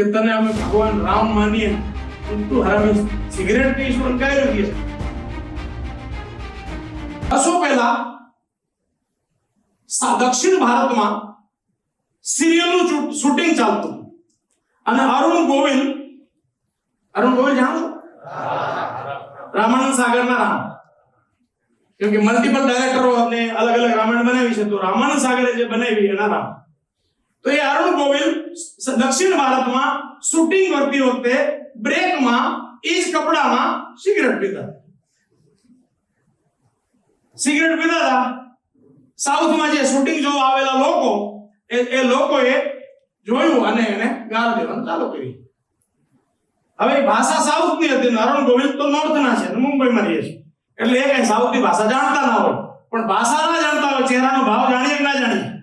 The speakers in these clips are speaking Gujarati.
કે અમે ભગવાન રામ માનીએ તું હરામી સિગરેટ પીશ પણ રૂપિયે છે વર્ષો પહેલા દક્ષિણ ભારતમાં સિરિયલનું શૂટિંગ ચાલતું. અને અરુણ ગોવિલ અરુણ ગોવિલ જાણો? રામાનંદ સાગરના રામ. કેમ કે મલ્ટીપલ ડાયરેક્ટરો અને અલગ અલગ રામાયણ બનાવી છે, તો રામાનંદ સાગરે જે બનાવી એના રામ. તો એ અરુણ ગોવિલ દક્ષિણ ભારતમાં શૂટિંગ કરતી વખતે બ્રેકમાં એ જ કપડામાં સિગરેટ પીતા. સિગરેટ પીતા હતા. સાઉથમાં જે શૂટિંગ જોવા આવેલા લોકો, એ એ લોકોએ જોયું અને એને ગાળ દેવાનું ચાલુ કરી હવે ભાષા સાઉથની હતી અરુણ ગોવિલ તો નોર્થના છે મુંબઈમાં રહે છે. એટલે એ કઈ સાઉથની ભાષા જાણતા ના હોય. પણ ભાષા ના જાણતા હોય, ચહેરાનો ભાવ જાણીએ કે ના જાણીએ?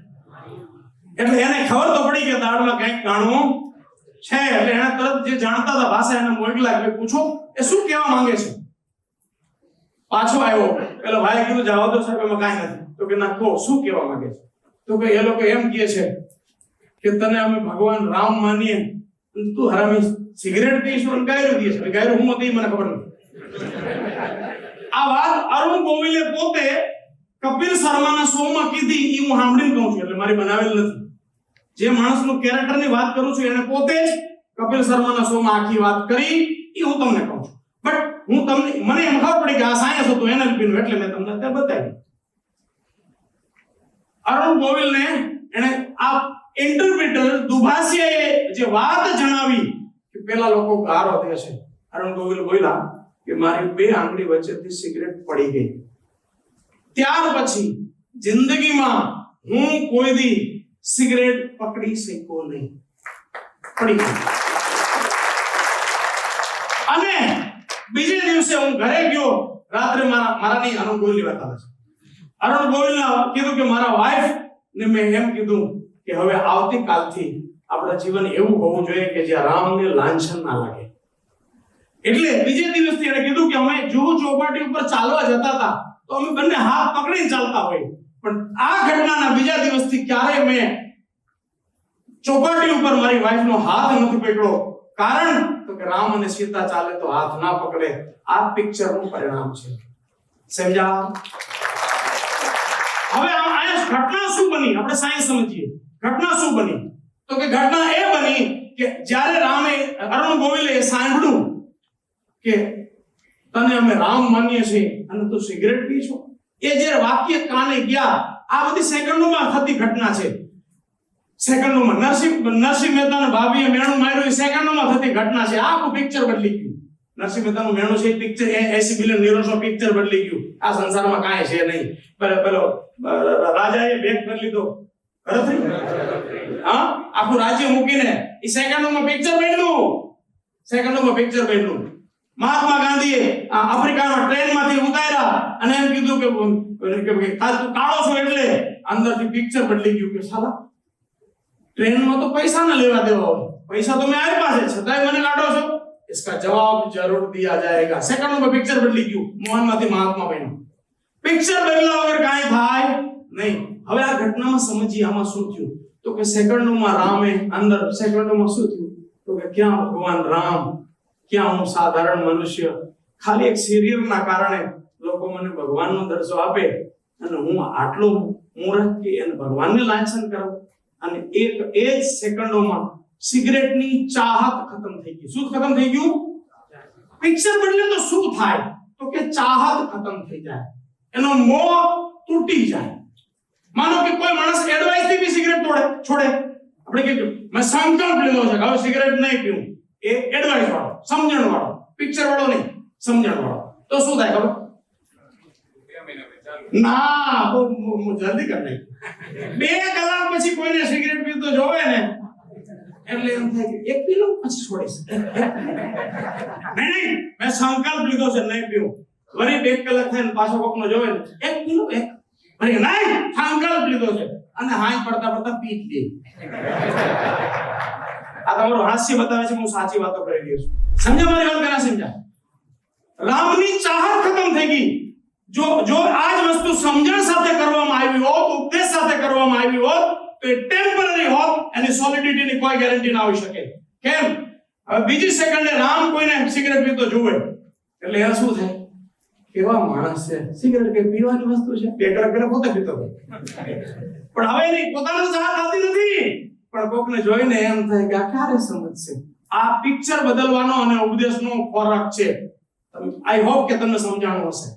એટલે એને ખબર તો પડી કે દાળમાં કંઈક કાણું છે. એટલે એને તરત જે જાણતા હતા ભાષા એને મોકલા કે પૂછો, એ શું કહેવા માંગે છે? પાછો આવ્યો. પેલો ભાઈ કીધું, જાઓ તો સાહેબ, એમાં કાંઈ નથી. તો કે, ના, કહો, શું કહેવા માંગે છે? તો કે, એ લોકો એમ કહે છે કે, તને અમે ભગવાન રામ માનીએ. તું હરામી સિગરેટ પીશ અને ગાયરું દે છે. ગાયરું હું હતી મને ખબર નથી. આ વાત અરુણ ગોવિલે પોતે કપિલ શર્માના શોમાં કીધી એ હું સાંભળીને કહું છું. એટલે મારી બનાવેલ નથી. જે માણસનું કેરેક્ટરની વાત કરું છું, એને પોતે જ કપિલ શર્માના શોમાં આખી વાત કરી એ હું તમને કહું છું. બટ હું તમને, મને એમ ખબર પડી કે આ સાયન્સ હતું એનએલપી નું એટલે મેં તમને અત્યારે બતાવ્યું. અરુણ ગોવિલને એને આ ઇન્ટરપ્રિટર દુભાષિયાએ જે વાત જણાવી કે પેલા લોકો ગારો દે છે. અરુણ ગોવિલ બોલ્યા કે મારી બે આંગળી વચ્ચેથી સિગરેટ પડી ગઈ. ત્યાર પછી જિંદગીમાં હું કોઈ દી સિગરેટ પકડી શકો નહીં. પડી અને બીજે દિવસે હું ઘરે ગયો, રાત્રે મારા, મારાની અરુણ ગોયલ વાત છે. અરુણ ગોયલ કીધું કે મારા વાઈફ ને મેં એમ કીધું કે હવે આવતીકાલથી આપણા જીવન એવું હોવું જોઈએ કે જ્યાં રામને લાંછન ના લાગે. એટલે બીજે દિવસથી એને કીધું કે અમે જુહુ ચોપાટી ઉપર ચાલવા જતા હતા, તો અમે બંને હાથ પકડીને ચાલતા હોય. પણ આ ઘટનાના બીજા દિવસથી ક્યારે મેં ચોપાટી ઉપર મારી વાઈફનો હાથ નથી પકડ્યો. કારણ તો કે રામ અને સીતા ચાલે તો હાથ ના પકડે. આ પિક્ચરનું પરિણામ છે. સમજા હવે આ ઘટના શું બની? આપણે સાયન્સ સમજીએ. ઘટના શું બની? તો કે ઘટના એ બની કે જ્યારે રામે અરુણ ગોવિલે સાંભળ્યું કે તને અમે રામ માનીએ છીએ અને તું સિગરેટ પી છો? એ જે વાક્ય કાને ગયા, આ બધી સેકન્ડોમાં થતી ઘટના છે. સેકન્ડોમાં નરસિંહ નરસિંહ મહેતાના ભાભીએ મેણું માર્યું, એ સેકન્ડોમાં થતી ઘટના છે. આખું પિક્ચર બદલી ગયું. નરસિંહ મહેતાનું મેણું છે પિક્ચર એસી બિલિયન હીરોનો પિક્ચર બદલી ગયું. આ સંસારમાં કાંઈ છે નહીં. પેલો રાજાએ બેગ કરી લીધો. હા? આખું રાજ્ય મૂકીને એ સેકન્ડોમાં પિક્ચર બન્યું. સેકન્ડોમાં પિક્ચર બન્યું. મહાત્મા ગાંધીએ આ આફ્રિકામાં ટ્રેનમાંથી ઉતાર્યા અને એમ કીધું કે કે કે આ તું કાળો છો એટલે અંદરથી પિક્ચર બદલી ગયું કે સાલા ટ્રેનમાં તો પૈસા ના લેવા દેવા હોય પૈસા તો મેં આપ્યા છે છતાંય મને કાઢો છો इसका जवाब जरूर दिया जाएगा સેકન્ડમાં પિક્ચર બદલી ગયું મોહનમાંથી મહાત્મા બન્યું પિક્ચર બદલા વગર કાંઈ થાય નહીં હવે આ ઘટનામાં સમજીએ આમાં શું થયું તો કે સેકન્ડોમાં રામે અંદર સેકન્ડોમાં શું થયું તો કે ક્યાં ભગવાન રામ ક્યાં હું સાધારણ મનુષ્ય? ખાલી એક સિરિયલના કારણે લોકો મને ભગવાનનો દરજ્જો આપે અને હું આટલો મૂર્ખ કે એને ભગવાનને લાંછન કરું? અને એક, એ જ સેકન્ડોમાં સિગરેટની ચાહત ખતમ થઈ ગઈ. શું ખતમ થઈ ગયું? પિક્ચર બદલે તો શું થાય? તો કે ચાહત ખતમ થઈ જાય. એનો મોહ તૂટી જાય. માનો કે કોઈ માણસ એડવાઇસથી બી સિગરેટ તોડે, છોડે. આપણે કે મેં સંકલ્પ લીધો છે હવે સિગરેટ નહીં પીવું. એ એડવાઇસ વાળો, સમજણ વાળો પિક્ચર વાળો નહીં, સમજણ વાળો. તો શું થાય ખબર? ના, બહુ જલ્દી કર નહીં બે કલાક પછી કોઈને સિગરેટ પીતો જોવે ને, એટલે એમ થાય કે એક પી પછી છોડીશ. નહીં નહીં મેં સંકલ્પ લીધો છે, નહીં પીવું. વળી બે કલાક થાય ને પાછો કોકનો જોવે ને, એક પી લઉં એક. વળી નહીં, સંકલ્પ લીધો છે. અને હાઈ પડતા પડતા પી લે આ તમારું હાસ્ય બતાવે છે, હું સાચી વાતો કરી રહ્યો છું. સમજ્યા મારી વાત કે સમજા રામની ચાહત ખતમ થઈ ગઈ. જો જો આ જ વસ્તુ સમજણ સાથે કરવામાં આવી હોત, ઉપદેશ સાથે કરવામાં આવી હોત, તો એ ટેમ્પરરી હોત, એની સોલિડિટીની કોઈ ગેરંટી ના હોઈ શકે. કેમ? હવે બીજી સેકન્ડે રામ કોઈને સિગરેટ પીતો જોવે એટલે એ શું થાય? કેવા માણસ છે? સિગરેટ કઈ પીવાની વસ્તુ છે? બે કરે પોતે પીતો. પણ હવે એની પોતાને તો જાત નથી. પણ કોકને જોઈને એમ થાય કે આ ક્યારે સમજશે આ પિક્ચર બદલવાનો અને ઉપદેશનો ખોરાક છે. આઈ હોપ કે તમને સમજાણું હશે.